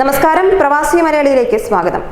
നമസ്കാരം. പ്രവാസി മലയാളിയിലേക്ക് സ്വാഗതം.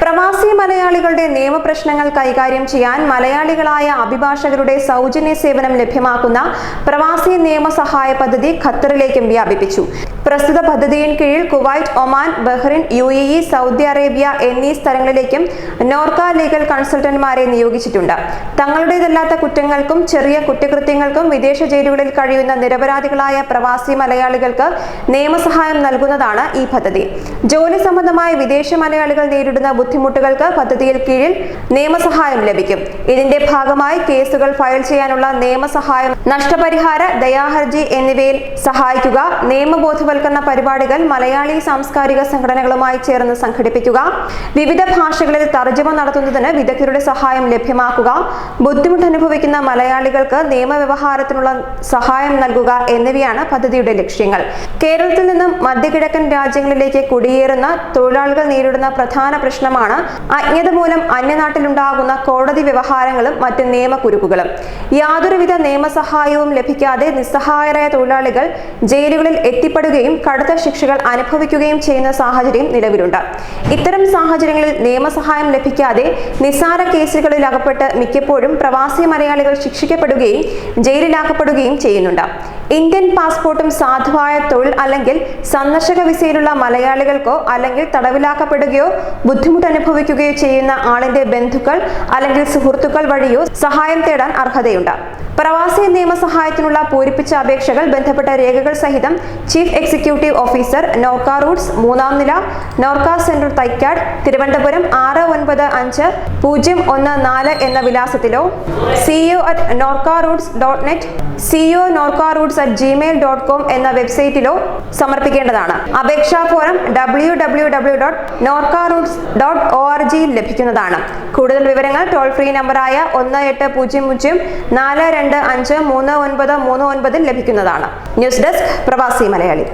പ്രവാസി മലയാളികളുടെ നിയമപ്രശ്നങ്ങൾ കൈകാര്യം ചെയ്യാൻ മലയാളികളായ അഭിഭാഷകരുടെ സൗജന്യ സേവനം ലഭ്യമാക്കുന്ന പ്രവാസി നിയമസഹായ പദ്ധതി ഖത്തറിലേക്കും വ്യാപിപ്പിച്ചു. പ്രസ്തുത പദ്ധതിയിൻ കീഴിൽ Kuwait Oman Bahrain U A E Saudi Arabia എന്നീ സ്ഥലങ്ങളിലേക്കും നോർക്ക ലീഗൽ കൺസൾട്ടന്റുമാരെ നിയോഗിച്ചിട്ടുണ്ട്. തങ്ങളുടേതല്ലാത്ത കുറ്റങ്ങൾക്കും ചെറിയ കുറ്റകൃത്യങ്ങൾക്കും വിദേശ ജയിലുകളിൽ കഴിയുന്ന നിരപരാധികളായ പ്രവാസി മലയാളികൾക്ക് നിയമസഹായം നൽകുന്നതാണ് ഈ പദ്ധതി. ജോലി സംബന്ധമായ വിദേശ മലയാളികൾ നേരിടുന്ന ബുദ്ധിമുട്ടുകൾക്ക് പദ്ധതിയിൽ കീഴിൽ നിയമസഹായം ലഭിക്കും. ഇതിന്റെ ഭാഗമായി കേസുകൾ ഫയൽ ചെയ്യാനുള്ള നിയമസഹായം നഷ്ടപരിഹാര ദയാഹർജി എന്നിവയിൽ സഹായിക്കുക നിയമബോധവൽക്കരണ പരിപാടികൾ മലയാളി സാംസ്കാരിക സംഘടനകളുമായി ചേർന്ന് സംഘടിപ്പിക്കുക. വിവിധ ഭാഷകളിൽ തർജമ നടത്തുന്നതിന് വിദഗ്ധരുടെ സഹായം ലഭ്യമാക്കുക. ബുദ്ധിമുട്ട് അനുഭവിക്കുന്ന മലയാളികൾക്ക് നിയമവ്യവഹാരത്തിനുള്ള സഹായം നൽകുക എന്നിവയാണ് പദ്ധതിയുടെ ലക്ഷ്യങ്ങൾ. കേരളത്തിൽ നിന്നും മധ്യകിഴക്കൻ രാജ്യങ്ങളിലേക്ക് കുടിയേറുന്ന തൊഴിലാളികൾ നേരിടുന്ന പ്രധാന പ്രശ്നമാണ് അജ്ഞത മൂലം അന്യനാട്ടിലുണ്ടാകുന്ന കോടതി വ്യവഹാരങ്ങളും മറ്റ് നിയമക്കുരുക്കുകളും. യാതൊരുവിധ നിയമസഹായവും ലഭിക്കാതെ നിസ്സഹായരായ തൊഴിലാളികൾ ജയിലുകളിൽ എത്തിപ്പെടുകയും കടുത്ത ശിക്ഷകൾ അനുഭവിക്കുകയും ചെയ്യുന്ന സാഹചര്യം നിലവിലുണ്ട്. ഇത്തരം സാഹചര്യങ്ങളിൽ നിയമസഹായം ലഭിക്കാതെ നിസ്സാര കേസുകളിൽ അകപ്പെട്ട് മിക്കപ്പോഴും പ്രവാസി മലയാളികൾ ശിക്ഷിക്കപ്പെടുകയും ജയിലിലാക്കപ്പെടുകയും ചെയ്യുന്നുണ്ട്. ഇന്ത്യൻ പാസ്പോർട്ടും സാധുവായ തൊഴിൽ അല്ലെങ്കിൽ സന്ദർശക വിസയിലുള്ള മലയാളികൾക്കോ അല്ലെങ്കിൽ തടവിലാക്കപ്പെടുകയോ ബുദ്ധിമുട്ട് അനുഭവിക്കുകയോ ചെയ്യുന്ന ആളിന്റെ ബന്ധുക്കൾ അല്ലെങ്കിൽ സുഹൃത്തുക്കൾ വഴിയോ സഹായം തേടാൻ അർഹതയുണ്ട്. പ്രവാസി നിയമസഹായത്തിനുള്ള പൂരിപ്പിച്ച അപേക്ഷകൾ ബന്ധപ്പെട്ട രേഖകൾ സഹിതം chief executive officer Norka roots മൂന്നാം നില നോർക്ക സെന്റർ തൈക്കാട് തിരുവനന്തപുരം ആറ് ഒൻപത് അഞ്ച് പൂജ്യം ഒന്ന് നാല് എന്ന വിലാസത്തിലോ CEO at Norka roots dot net CEO Norka roots at Gmail dot com എന്ന വെബ്സൈറ്റിലോ സമർപ്പിക്കേണ്ടതാണ്. അപേക്ഷാ form W W W dot Norka roots dot O R ജിയിൽ ലഭിക്കുന്നതാണ്. കൂടുതൽ വിവരങ്ങൾ ടോൾ ഫ്രീ നമ്പറായ ഒന്ന് എട്ട് പൂജ്യം പൂജ്യം നാല് രണ്ട് അഞ്ച് മൂന്ന് ഒൻപത് മൂന്ന് ഒൻപതിൽ ലഭിക്കുന്നതാണ്. ന്യൂസ് ഡെസ്ക് പ്രവാസി മലയാളി.